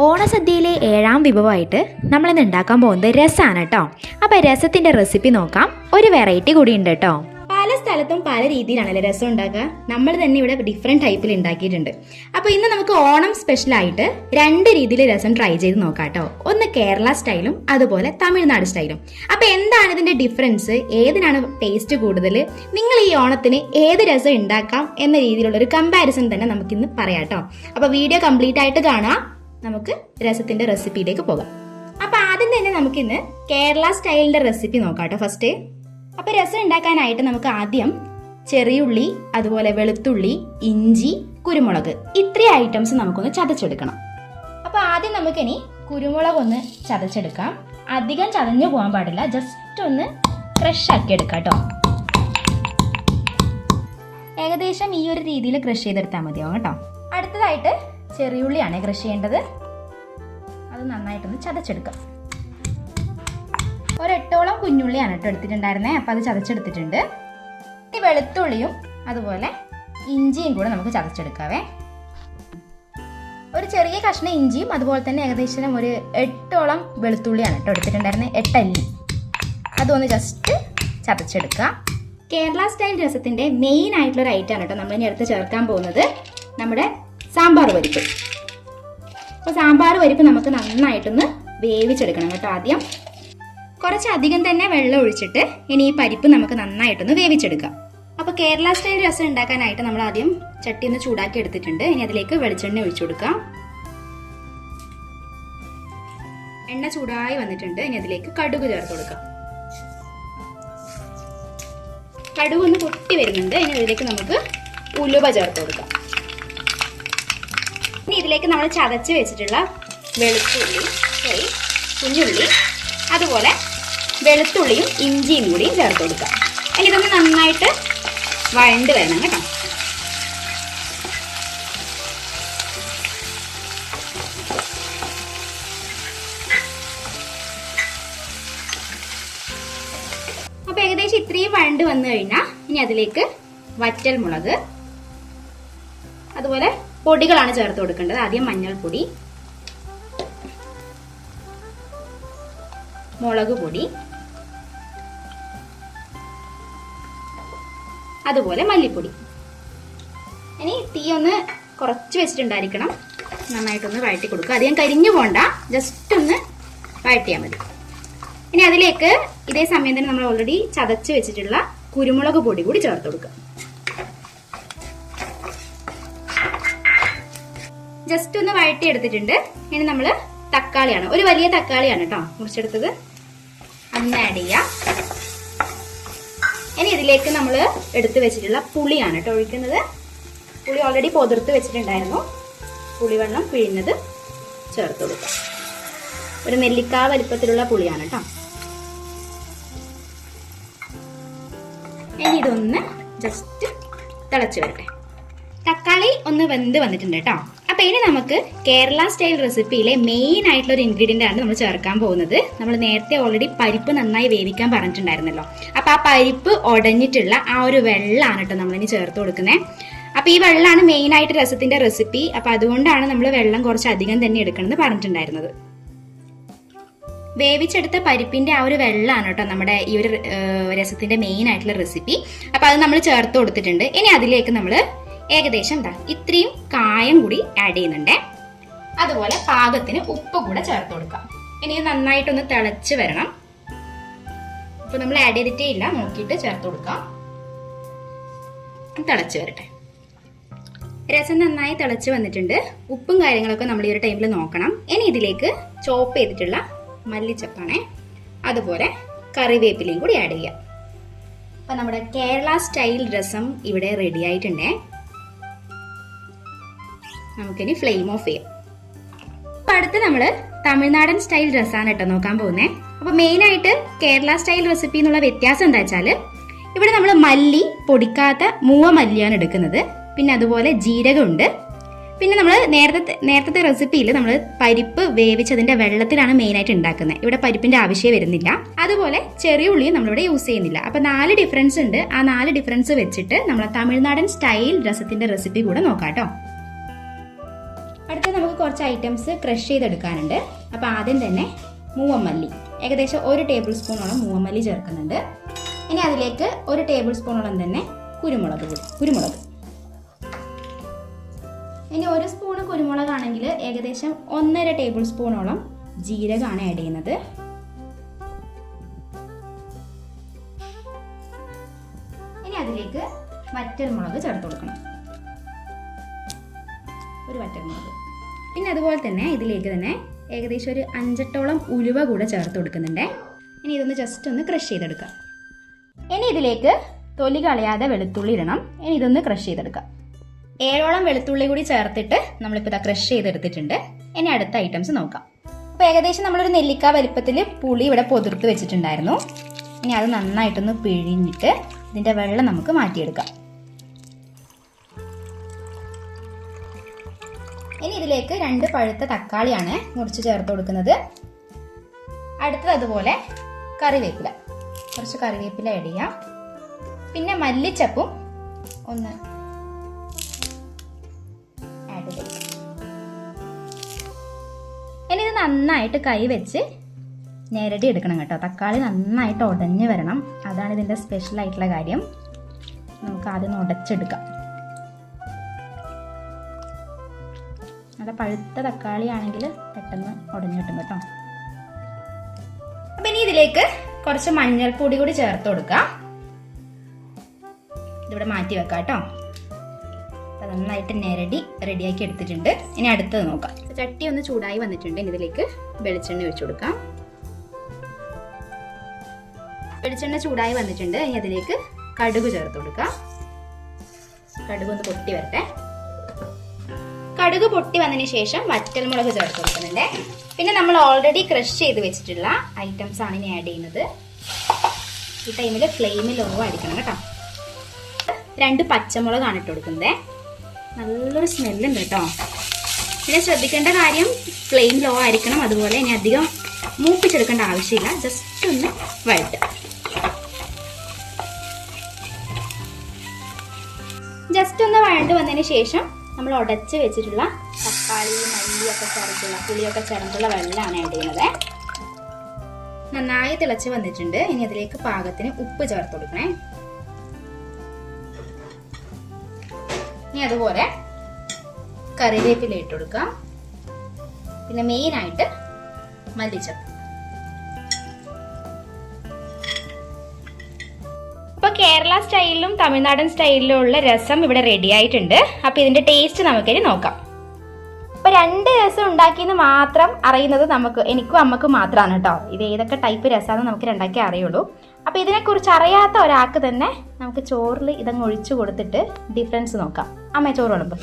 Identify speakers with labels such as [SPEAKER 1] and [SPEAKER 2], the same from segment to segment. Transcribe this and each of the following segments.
[SPEAKER 1] ഓണസദ്യയിലെ ഏഴാം വിഭവമായിട്ട് നമ്മളിന്ന് ഉണ്ടാക്കാൻ പോകുന്നത് രസമാണ് കേട്ടോ. അപ്പോൾ രസത്തിന്റെ റെസിപ്പി നോക്കാം. ഒരു വെറൈറ്റി കൂടി ഉണ്ട് കേട്ടോ. പല സ്ഥലത്തും പല രീതിയിലാണല്ലേ രസം ഉണ്ടാക്കുക. നമ്മൾ തന്നെ ഇവിടെ ഡിഫറെന്റ് ടൈപ്പിൽ ഉണ്ടാക്കിയിട്ടുണ്ട്. അപ്പോൾ ഇന്ന് നമുക്ക് ഓണം സ്പെഷ്യലായിട്ട് രണ്ട് രീതിയിൽ രസം ട്രൈ ചെയ്ത് നോക്കാം കേട്ടോ. ഒന്ന് കേരള സ്റ്റൈലും അതുപോലെ തമിഴ്നാട് സ്റ്റൈലും അപ്പോൾ എന്താണ് ഇതിന്റെ ഡിഫറൻസ് ഏതിനാണ് ടേസ്റ്റ് കൂടുതൽ നിങ്ങൾ ഈ ഓണത്തിന് ഏത് രസം ഉണ്ടാക്കാം എന്ന രീതിയിലുള്ള ഒരു കമ്പാരിസൺ തന്നെ നമുക്കിന്ന് പറയാം കേട്ടോ. അപ്പോൾ വീഡിയോ കംപ്ലീറ്റ് ആയിട്ട് കാണാം. നമുക്ക് രസത്തിന്റെ റെസിപ്പിയിലേക്ക് പോകാം. അപ്പോൾ ആദ്യം തന്നെ നമുക്കിന്ന് കേരള സ്റ്റൈലിന്റെ റെസിപ്പി നോക്കാം കേട്ടോ ഫസ്റ്റ് അപ്പോൾ രസം ഉണ്ടാക്കാനായിട്ട് നമുക്ക് ആദ്യം ചെറിയുള്ളി അതുപോലെ വെളുത്തുള്ളി ഇഞ്ചി കുരുമുളക് ഇത്രയും ഐറ്റംസ് നമുക്കൊന്ന് ചതച്ചെടുക്കണം. അപ്പോൾ ആദ്യം നമുക്കിനി കുരുമുളക് ഒന്ന് ചതച്ചെടുക്കാം. അധികം ചതഞ്ഞു പോകാൻ പാടില്ല. ജസ്റ്റ് ഒന്ന് ക്രഷ് ആക്കി എടുക്കാം കേട്ടോ. ഏകദേശം ഈ ഒരു രീതിയിൽ ക്രഷ് ചെയ്തെടുത്താൽ മതിയാവും കേട്ടോ. അടുത്തതായിട്ട് ചെറിയുള്ളിയാണ് ക്രഷ് ചെയ്യേണ്ടത്. അത് നന്നായിട്ടൊന്ന് ചതച്ചെടുക്കാം. ഒരെട്ടോളം കുഞ്ഞുള്ളിയാണ് കേട്ടോ എടുത്തിട്ടുണ്ടായിരുന്നത് അപ്പോൾ അത് ചതച്ചെടുത്തിട്ടുണ്ട്. ഈ വെളുത്തുള്ളിയും അതുപോലെ ഇഞ്ചിയും കൂടെ നമുക്ക് ചതച്ചെടുക്കാവേ. ഒരു ചെറിയ കഷ്ണം ഇഞ്ചിയും അതുപോലെ തന്നെ ഏകദേശം ഒരു എട്ടോളം വെളുത്തുള്ളിയാണ് കേട്ടോ എടുത്തിട്ടുണ്ടായിരുന്നത് എട്ടല്ലി അതൊന്ന് ജസ്റ്റ് ചതച്ചെടുക്കാം. കേരള സ്റ്റൈൽ രസത്തിന്റെ മെയിൻ ആയിട്ടുള്ള ഒരു ഐറ്റം ആണ് കേട്ടോ നമ്മൾ ഇനി അടുത്ത് ചേർക്കാൻ പോകുന്നത്. നമ്മുടെ സാമ്പാർ പരിപ്പ്. അപ്പോൾ സാമ്പാർ പരിപ്പ് നമുക്ക് നന്നായിട്ടൊന്ന് വേവിച്ചെടുക്കണം കേട്ടോ ആദ്യം. കുറച്ചധികം തന്നെ വെള്ളം ഒഴിച്ചിട്ട് ഇനി ഈ പരിപ്പ് നമുക്ക് നന്നായിട്ടൊന്ന് വേവിച്ചെടുക്കാം. അപ്പോൾ കേരള സ്റ്റൈൽ രസം ഉണ്ടാക്കാനായിട്ട് നമ്മൾ ആദ്യം ചട്ടി ഒന്ന് ചൂടാക്കി എടുത്തിട്ടുണ്ട്. ഇനി അതിലേക്ക് വെളിച്ചെണ്ണ ഒഴിച്ചു കൊടുക്കാം. എണ്ണ ചൂടായി വന്നിട്ടുണ്ട്. ഇനി അതിലേക്ക് കടുക് ചേർത്ത് കൊടുക്കാം. കടുക് ഒന്ന് പൊട്ടി വരുന്നുണ്ട്. ഇനി അതിലേക്ക് നമുക്ക് ഉലുവ ചേർത്ത് കൊടുക്കാം. ഇതിലേക്ക് നമ്മൾ ചതച്ച് വെച്ചിട്ടുള്ള വെളുത്തുള്ളി സോറി കുഞ്ഞുള്ളി അതുപോലെ വെളുത്തുള്ളിയും ഇഞ്ചിയും കൂടി ചേർത്ത് കൊടുക്കാം ഇനി ഇതൊന്ന് നന്നായിട്ട് വഴണ്ട് വരണം കേട്ടോ. അപ്പൊ ഏകദേശം ഇത്രയും വഴണ്ട് വന്നു കഴിഞ്ഞാൽ ഇനി അതിലേക്ക് വറ്റൽ മുളക് അതുപോലെ പൊടികളാണ് ചേർത്ത് കൊടുക്കേണ്ടത്. ആദ്യം മഞ്ഞൾപ്പൊടി മുളക് പൊടി അതുപോലെ മല്ലിപ്പൊടി. ഇനി തീ ഒന്ന് കുറച്ച് വെച്ചിട്ടുണ്ടായിരിക്കണം നന്നായിട്ടൊന്ന് വഴറ്റി കൊടുക്കുക. അധികം കരിഞ്ഞു പോണ്ട. ജസ്റ്റ് ഒന്ന് വഴറ്റിയാൽ മതി. ഇനി അതിലേക്ക് ഇതേ സമയം തന്നെ നമ്മൾ ഓൾറെഡി ചതച്ച് വെച്ചിട്ടുള്ള കുരുമുളക് പൊടി കൂടി ചേർത്ത് കൊടുക്കുക. ജസ്റ്റ് ഒന്ന് വഴറ്റി എടുത്തിട്ടുണ്ട് ഇനി നമ്മൾ തക്കാളിയാണ്. ഒരു വലിയ തക്കാളിയാണ് കേട്ടോ മുറിച്ചെടുത്തത്. അന്ന് ആഡ് ചെയ്യാം. ഇനി ഇതിലേക്ക് നമ്മൾ എടുത്തു വെച്ചിട്ടുള്ള പുളിയാണ് കേട്ടോ ഒഴിക്കുന്നത്. പുളി ഓൾറെഡി പൊതിർത്ത് വെച്ചിട്ടുണ്ടായിരുന്നു. പുളിവെള്ളം പിഴിഞ്ഞത് ചേർത്ത് കൊടുക്കാം. ഒരു നെല്ലിക്ക വലിപ്പത്തിലുള്ള പുളിയാണ് കേട്ടോ ഇനി ഇതൊന്ന് ജസ്റ്റ് തിളച്ച് വരട്ടെ. തക്കാളി ഒന്ന് വെന്ത് വന്നിട്ടുണ്ട് കേട്ടോ അപ്പൊ ഇനി നമുക്ക് കേരള സ്റ്റൈൽ റെസിപ്പിയിലെ മെയിൻ ആയിട്ടുള്ള ഒരു ഇൻഗ്രീഡിയന്റ് ആണ് നമ്മൾ ചേർക്കാൻ പോകുന്നത്. നമ്മൾ നേരത്തെ ഓൾറെഡി പരിപ്പ് നന്നായി വേവിക്കാൻ പറഞ്ഞിട്ടുണ്ടായിരുന്നല്ലോ. അപ്പൊ ആ പരിപ്പ് ഉടഞ്ഞിട്ടുള്ള ആ ഒരു വെള്ളമാണ് കേട്ടോ നമ്മളിനി ചേർത്ത് കൊടുക്കുന്നത് അപ്പൊ ഈ വെള്ളമാണ് മെയിൻ ആയിട്ട് രസത്തിന്റെ റെസിപ്പി അപ്പൊ അതുകൊണ്ടാണ് നമ്മൾ വെള്ളം കുറച്ച് അധികം തന്നെ എടുക്കണമെന്ന് പറഞ്ഞിട്ടുണ്ടായിരുന്നത്. വേവിച്ചെടുത്ത പരിപ്പിന്റെ ആ ഒരു വെള്ളമാണ് കേട്ടോ നമ്മുടെ ഈ ഒരു രസത്തിന്റെ മെയിൻ ആയിട്ടുള്ള റെസിപ്പി അപ്പൊ അത് നമ്മൾ ചേർത്ത് കൊടുത്തിട്ടുണ്ട്. ഇനി അതിലേക്ക് നമ്മൾ ഏകദേശം എന്താ ഇത്രയും കായം കൂടി ആഡ് ചെയ്യുന്നുണ്ട്. അതുപോലെ പാകത്തിന് ഉപ്പ് കൂടെ ചേർത്ത് കൊടുക്കാം ഇനി നന്നായിട്ടൊന്ന് തിളച്ച് വരണം. ഇപ്പൊ നമ്മൾ ആഡ് ചെയ്തിട്ടേ ഇല്ല നോക്കിയിട്ട് ചേർത്ത് കൊടുക്കാം. തിളച്ച് വരട്ടെ. രസം നന്നായി തിളച്ച് വന്നിട്ടുണ്ട്. ഉപ്പും കാര്യങ്ങളൊക്കെ നമ്മൾ ഈ ഒരു ടൈമിൽ നോക്കണം. ഇനി ഇതിലേക്ക് ചോപ്പ് ചെയ്തിട്ടുള്ള മല്ലിച്ചപ്പാണേ അതുപോലെ കറിവേപ്പിലയും കൂടി ആഡ് ചെയ്യാം. അപ്പൊ നമ്മുടെ കേരള സ്റ്റൈൽ രസം ഇവിടെ റെഡി ആയിട്ടുണ്ടേ. നമുക്കിനി ഫ്ലെയിം ഓഫ് ചെയ്യാം. അപ്പൊ അടുത്ത് നമ്മൾ തമിഴ്നാടൻ സ്റ്റൈൽ ഡ്രസ്സാണ് കേട്ടോ നോക്കാൻ പോകുന്നത് അപ്പൊ മെയിൻ ആയിട്ട് കേരള സ്റ്റൈൽ റെസിപ്പി എന്നുള്ള വ്യത്യാസം എന്താ വെച്ചാൽ ഇവിടെ നമ്മൾ മല്ലി പൊടിക്കാത്ത മൂവ മല്ലിയാണ് എടുക്കുന്നത്. പിന്നെ അതുപോലെ ജീരകമുണ്ട് പിന്നെ നമ്മൾ നേരത്തെ നേരത്തെ റെസിപ്പിയിൽ നമ്മൾ പരിപ്പ് വേവിച്ചതിന്റെ വെള്ളത്തിലാണ് മെയിൻ ആയിട്ട് ഉണ്ടാക്കുന്നത്. ഇവിടെ പരിപ്പിന്റെ ആവശ്യം വരുന്നില്ല. അതുപോലെ ചെറിയ ഉള്ളിയും നമ്മളിവിടെ യൂസ് ചെയ്യുന്നില്ല. അപ്പൊ നാല് ഡിഫറൻസ് ഉണ്ട്. ആ നാല് ഡിഫറൻസ് വെച്ചിട്ട് നമ്മൾ തമിഴ്നാടൻ സ്റ്റൈൽ രസത്തിന്റെ റെസിപ്പി കൂടെ നോക്കാം കേട്ടോ. അടുത്ത നമുക്ക് കുറച്ച് ഐറ്റംസ് ക്രഷ് ചെയ്തെടുക്കാനുണ്ട്. അപ്പോൾ ആദ്യം തന്നെ മൂവമ്മല്ലി ഏകദേശം ഒരു ടേബിൾ സ്പൂണോളം മൂവമ്മല്ലി ചേർക്കുന്നുണ്ട്. ഇനി അതിലേക്ക് ഒരു ടേബിൾ സ്പൂണോളം തന്നെ കുരുമുളക് കുരുമുളക്. ഇനി ഒരു സ്പൂണ് കുരുമുളകാണെങ്കിൽ ഏകദേശം ഒന്നര ടേബിൾ സ്പൂണോളം ജീരകമാണ് ആഡ് ചെയ്യുന്നത്. ഇനി അതിലേക്ക് വറ്റൽമുളക് ചേർത്ത് കൊടുക്കണം. ഒരു വറ്റൽമുളക്. പിന്നെ അതുപോലെ തന്നെ ഇതിലേക്ക് തന്നെ ഏകദേശം ഒരു അഞ്ചെട്ടോളം ഉലുവ കൂടെ ചേർത്ത് കൊടുക്കുന്നുണ്ട്. ഇനി ഇതൊന്ന് ജസ്റ്റ് ഒന്ന് ക്രഷ് ചെയ്തെടുക്കാം. ഇനി ഇതിലേക്ക് തൊലി കളയാതെ വെളുത്തുള്ളി ഇടണം. ഇനി ഇതൊന്ന് ക്രഷ് ചെയ്തെടുക്കാം. ഏഴോളം വെളുത്തുള്ളി കൂടി ചേർത്തിട്ട് നമ്മളിപ്പോൾ ഇതാ ക്രഷ് ചെയ്തെടുത്തിട്ടുണ്ട്. ഇനി അടുത്ത ഐറ്റംസ് നോക്കാം. അപ്പോൾ ഏകദേശം നമ്മളൊരു നെല്ലിക്ക വലിപ്പത്തിൽ പുളി ഇവിടെ പൊതിർത്ത് വെച്ചിട്ടുണ്ടായിരുന്നു. ഇനി അത് നന്നായിട്ടൊന്ന് പിഴിഞ്ഞിട്ട് ഇതിന്റെ വെള്ളം നമുക്ക് മാറ്റിയെടുക്കാം. ഇനി ഇതിലേക്ക് രണ്ട് പഴുത്ത തക്കാളിയാണ് മുറിച്ച് ചേർത്ത് കൊടുക്കുന്നത്. അടുത്തത് അതുപോലെ കറിവേപ്പില. കുറച്ച് കറിവേപ്പില ആഡ് ചെയ്യാം. പിന്നെ മല്ലിച്ചപ്പും ഒന്ന് ആഡ് ഇനി ഇത് നന്നായിട്ട് കൈ വെച്ച് ഞെരടി എടുക്കണം കേട്ടോ. തക്കാളി നന്നായിട്ട് ഉടഞ്ഞു വരണം. അതാണ് ഇതിന്റെ സ്പെഷ്യൽ ആയിട്ടുള്ള കാര്യം. നമുക്ക് ആദ്യം ഉടച്ചെടുക്കാം. നല്ല പഴുത്ത തക്കാളി ആണെങ്കിൽ പെട്ടെന്ന് ഉടഞ്ഞു കിട്ടും കേട്ടോ. അപ്പം ഇനി ഇതിലേക്ക് കുറച്ച് മഞ്ഞൾപ്പൊടി കൂടി ചേർത്ത് കൊടുക്കാം. ഇതിവിടെ മാറ്റി വെക്കാം കേട്ടോ. അപ്പം നന്നായിട്ട് ഞെരടി റെഡിയാക്കി എടുത്തിട്ടുണ്ട്. ഇനി അടുത്തത് നോക്കാം. ചട്ടി ഒന്ന് ചൂടായി വന്നിട്ടുണ്ട്. ഇനി ഇതിലേക്ക് വെളിച്ചെണ്ണ ഒഴിച്ചു കൊടുക്കാം. വെളിച്ചെണ്ണ ചൂടായി വന്നിട്ടുണ്ട്. ഇനി അതിലേക്ക് കടുക് ചേർത്ത് കൊടുക്കാം. കടുക് ഒന്ന് പൊട്ടി വരട്ടെ. കടുക് പൊട്ടി വന്നതിന് ശേഷം വറ്റൽമുളക് ചേർത്ത് കൊടുക്കുന്നുണ്ട്. പിന്നെ നമ്മൾ ഓൾറെഡി ക്രഷ് ചെയ്ത് വെച്ചിട്ടുള്ള ഐറ്റംസ് ആണ് ഇനി ആഡ് ചെയ്യുന്നത്. ഈ ടൈമിൽ ഫ്ലെയിമിൽ ലോ അടിക്കണം കേട്ടോ. രണ്ട് പച്ചമുളകാണ് ഇട്ട് കൊടുക്കുന്നത്. നല്ലൊരു സ്മെല്ലുണ്ട് കേട്ടോ. പിന്നെ ശ്രദ്ധിക്കേണ്ട കാര്യം ഫ്ലെയിം ലോ ആയിരിക്കണം. അതുപോലെ ഇനി അധികം മൂപ്പിച്ചെടുക്കേണ്ട ആവശ്യമില്ല. ജസ്റ്റ് ഒന്ന് വഴറ്റുക. ജസ്റ്റ് ഒന്ന് വഴണ്ട് വന്നതിന് ശേഷം നമ്മൾ ഉടച്ച് വെച്ചിട്ടുള്ള തക്കാളി മല്ലിയൊക്കെ ചേർത്തുള്ള പുളിയൊക്കെ ചേർത്തുള്ള വെള്ളമാണ് ആഡ് ചെയ്യുന്നത്. നന്നായി തിളച്ച് വന്നിട്ടുണ്ട്. ഇനി അതിലേക്ക് പാകത്തിന് ഉപ്പ് ചേർത്ത് കൊടുക്കണേ. ഇനി അതുപോലെ കറിവേപ്പില ഇട്ട് കൊടുക്കാം. പിന്നെ മെയിനായിട്ട് മല്ലിച്ചപ്പ്. അപ്പോൾ കേരള സ്റ്റൈലിലും തമിഴ്നാടൻ സ്റ്റൈലിലും ഉള്ള രസം ഇവിടെ റെഡി ആയിട്ടുണ്ട്. അപ്പോൾ ഇതിന്റെ ടേസ്റ്റ് നമുക്കിനി നോക്കാം. അപ്പോൾ രണ്ട് രസം ഉണ്ടാക്കിയെന്ന് മാത്രം അറിയുന്നത് നമുക്ക് എനിക്കും അമ്മക്കും മാത്രമാണ് കേട്ടോ. ഇത് ഏതൊക്കെ ടൈപ്പ് രസമാണെന്ന് നമുക്ക് രണ്ടാക്കി അറിയുള്ളൂ. അപ്പോൾ ഇതിനെക്കുറിച്ച് അറിയാത്ത ഒരാൾക്ക് തന്നെ നമുക്ക് ചോറിൽ ഇതങ്ങ് ഒഴിച്ചു കൊടുത്തിട്ട് ഡിഫറൻസ് നോക്കാം. അമ്മ ചോറ് വിളമ്പ്.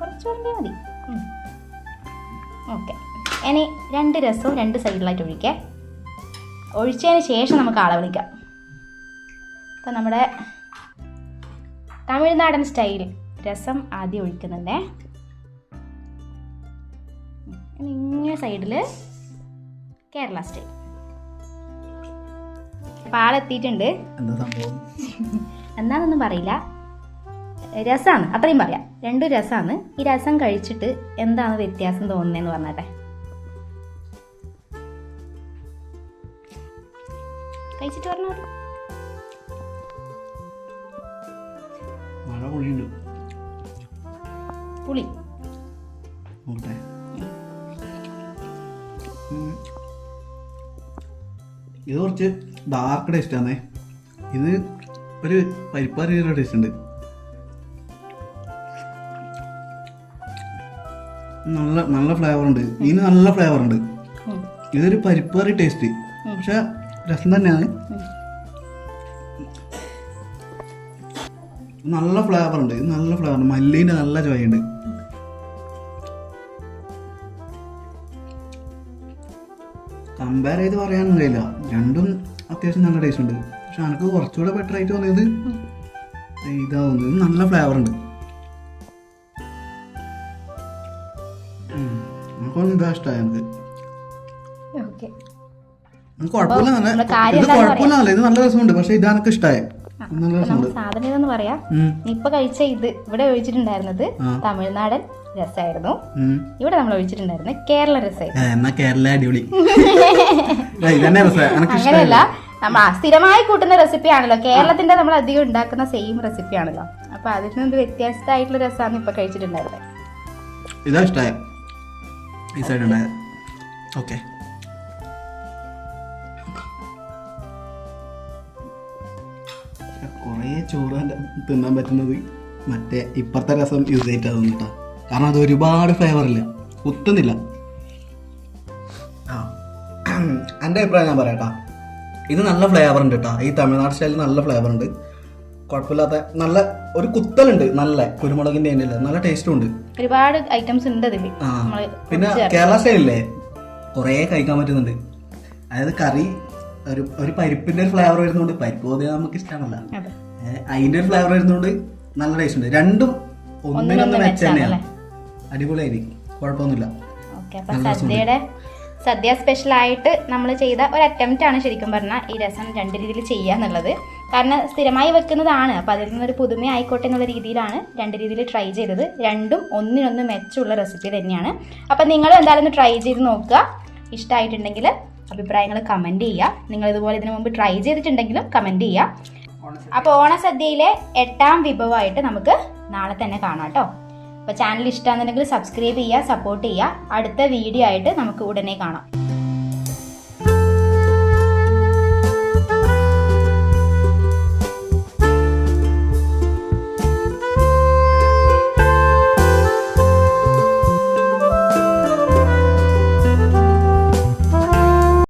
[SPEAKER 1] കുറച്ച് മതി. ഓക്കെ ഇനി രണ്ട് രസവും രണ്ട് സൈഡിലായിട്ട് ഒഴിക്കേ. ഒഴിച്ചതിന് ശേഷം നമുക്ക് ആളെ വിളിക്കാം. അപ്പം നമ്മുടെ തമിഴ്നാടൻ സ്റ്റൈൽ രസം ആദ്യം ഒഴിക്കുന്നുണ്ടേ. ഇങ്ങനെ സൈഡിൽ കേരള സ്റ്റൈൽ. അപ്പം ആളെത്തിയിട്ടുണ്ട്
[SPEAKER 2] എന്താ സംഭവം?
[SPEAKER 1] എന്നാന്നൊന്നും പറയില്ല. രസമാണ് അത്രയും പറയാം. രണ്ടും രസമാണ് ഈ രസം കഴിച്ചിട്ട് എന്താണ് വ്യത്യാസം തോന്നുന്നതെന്ന് പറഞ്ഞാട്ടെ. കഴിച്ചിട്ട് പറഞ്ഞാൽ
[SPEAKER 2] മഴ പൊഴിയുണ്ട്
[SPEAKER 1] പുളി.
[SPEAKER 2] ഇത് കുറച്ച് ഡാർക്ക് ടേസ്റ്റ് ആണേ ഇത് ഒരു പരിപ്പാറിയ ടേസ്റ്റ് ഉണ്ട്. നല്ല നല്ല ഫ്ലേവർ ഉണ്ട്. ഇതിന് നല്ല ഫ്ലേവർ ഉണ്ട്. ഇതൊരു പരിപ്പാറി ടേസ്റ്റ് പക്ഷെ രസം തന്നെയാണ്. നല്ല ഫ്ലേവർ ഉണ്ട്. ഇത് നല്ല ഫ്ലേവർ ഉണ്ട് മല്ലീന്റെ നല്ല ചോയുണ്ട് കമ്പയർ ചെയ്ത് പറയാനൊന്നും കഴിയില്ല രണ്ടും അത്യാവശ്യം നല്ല ടേസ്റ്റ് ഉണ്ട്. പക്ഷെ എനിക്ക് കുറച്ചുകൂടെ ബെറ്റർ ആയിട്ട് തോന്നിയത് ഇതാവുന്നത് നല്ല ഫ്ലേവർ ഉണ്ട്. എനിക്കൊന്നും ഇതാ ഇഷ്ടമായി എനിക്ക് കുഴപ്പമില്ല ഇത് നല്ല രസമുണ്ട്. പക്ഷെ ഇത് എനിക്ക് ഇഷ്ടമായി
[SPEAKER 1] സാധനം പറയാ. ഇപ്പൊ കഴിച്ച ഇത് ഇവിടെ ഒഴിച്ചിട്ടുണ്ടായിരുന്നത് തമിഴ്നാടൻ രസമായിരുന്നു. ഇവിടെ നമ്മൾ ഒഴിച്ചിട്ടുണ്ടായിരുന്നത് കേരള രസമായിരുന്നു.
[SPEAKER 2] എന്നാ കേരള അടിപൊളി.
[SPEAKER 1] അങ്ങനെയല്ല നമ്മൾ സ്ഥിരമായി കൂട്ടുന്ന റെസിപ്പി ആണല്ലോ. കേരളത്തിന്റെ നമ്മൾ അധികം ഉണ്ടാക്കുന്ന സെയിം റെസിപ്പി ആണല്ലോ. അപ്പൊ അതിൽ നിന്ന് വ്യത്യസ്തമായിട്ടുള്ള രസമാണ് ഇപ്പൊ കഴിച്ചിട്ടുണ്ടായിരുന്നത്?
[SPEAKER 2] ഇതാ ഇഷ്ടമായ ഈ സൈഡ് ഉണ്ടായത് ഓക്കെ കുറേ ചോറ് തിന്നാൻ പറ്റുന്നത് മറ്റേ ഇപ്പുറത്തെ രസം യൂസ് ചെയ്തിട്ടാണ് തോന്നിട്ടാ കാരണം അത് ഒരുപാട് ഫ്ലേവർ ഇല്ല? കുത്തുന്നില്ല. ആ. എന്റെ അഭിപ്രായം ഞാൻ പറയാട്ടാ. ഇത് നല്ല ഫ്ലേവർ ഉണ്ട് കേട്ടോ ഈ തമിഴ്നാട് സ്റ്റൈലിൽ നല്ല ഫ്ലേവർ ഉണ്ട്. കുഴപ്പമില്ലാത്ത നല്ല ഒരു കുത്തലുണ്ട്. നല്ല കുരുമുളകിന്റെ അതിന്റെ നല്ല ടേസ്റ്റും ഉണ്ട്.
[SPEAKER 1] ഒരുപാട് ഐറ്റംസ് ഉണ്ട്
[SPEAKER 2] പിന്നെ കേരള സ്റ്റൈലില്ലേ കുറേ കഴിക്കാൻ പറ്റുന്നുണ്ട്. അതായത് കറി ഒരു ഒരു പരിപ്പിന്റെ ഒരു ഫ്ലേവർ വരുന്നതുകൊണ്ട് പരിപ്പ് പോതെ നമുക്ക് ഇഷ്ടമാണല്ല
[SPEAKER 1] അതെ
[SPEAKER 2] അതിന്റെ ഒരു ഫ്ലേവർ വരുന്നതുകൊണ്ട് നല്ല ടേസ്റ്റ് ഉണ്ട്. രണ്ടും ഒന്നിനൊന്ന് മെച്ച തന്നെയാണ് അടിപൊളിയായിരിക്കും കുഴപ്പമൊന്നുമില്ല.
[SPEAKER 1] അപ്പൊ സദ്യയുടെ സദ്യ സ്പെഷ്യൽ ആയിട്ട് നമ്മൾ ചെയ്ത ഒരു അറ്റംപ്റ്റ് ആണ് ശരിക്കും പറഞ്ഞാൽ ഈ രസം രണ്ട് രീതിയിൽ ചെയ്യുക എന്നുള്ളത്. കാരണം സ്ഥിരമായി വെക്കുന്നതാണ്. അപ്പോൾ അതിൽ നിന്നൊരു പുതുമ ആയിക്കോട്ടെ എന്നുള്ള രീതിയിലാണ് രണ്ട് രീതിയിൽ ട്രൈ ചെയ്തത്. രണ്ടും ഒന്നിനൊന്ന് മെച്ചമുള്ള റെസിപ്പി തന്നെയാണ്. അപ്പം നിങ്ങൾ എന്തായാലും ട്രൈ ചെയ്ത് നോക്കുക. ഇഷ്ടമായിട്ടുണ്ടെങ്കിൽ അഭിപ്രായങ്ങൾ കമന്റ് ചെയ്യുക നിങ്ങൾ ഇതുപോലെ ഇതിനു മുമ്പ് ട്രൈ ചെയ്തിട്ടുണ്ടെങ്കിലും കമന്റ് ചെയ്യുക അപ്പോൾ ഓണസദ്യയിലെ എട്ടാം വിഭവമായിട്ട് നമുക്ക് നാളെ തന്നെ കാണാം കേട്ടോ അപ്പോൾ ചാനൽ ഇഷ്ടമാണെന്നുണ്ടെങ്കിൽ സബ്സ്ക്രൈബ് ചെയ്യുക സപ്പോർട്ട് ചെയ്യുക അടുത്ത വീഡിയോ ആയിട്ട് നമുക്ക് ഉടനെ കാണാം.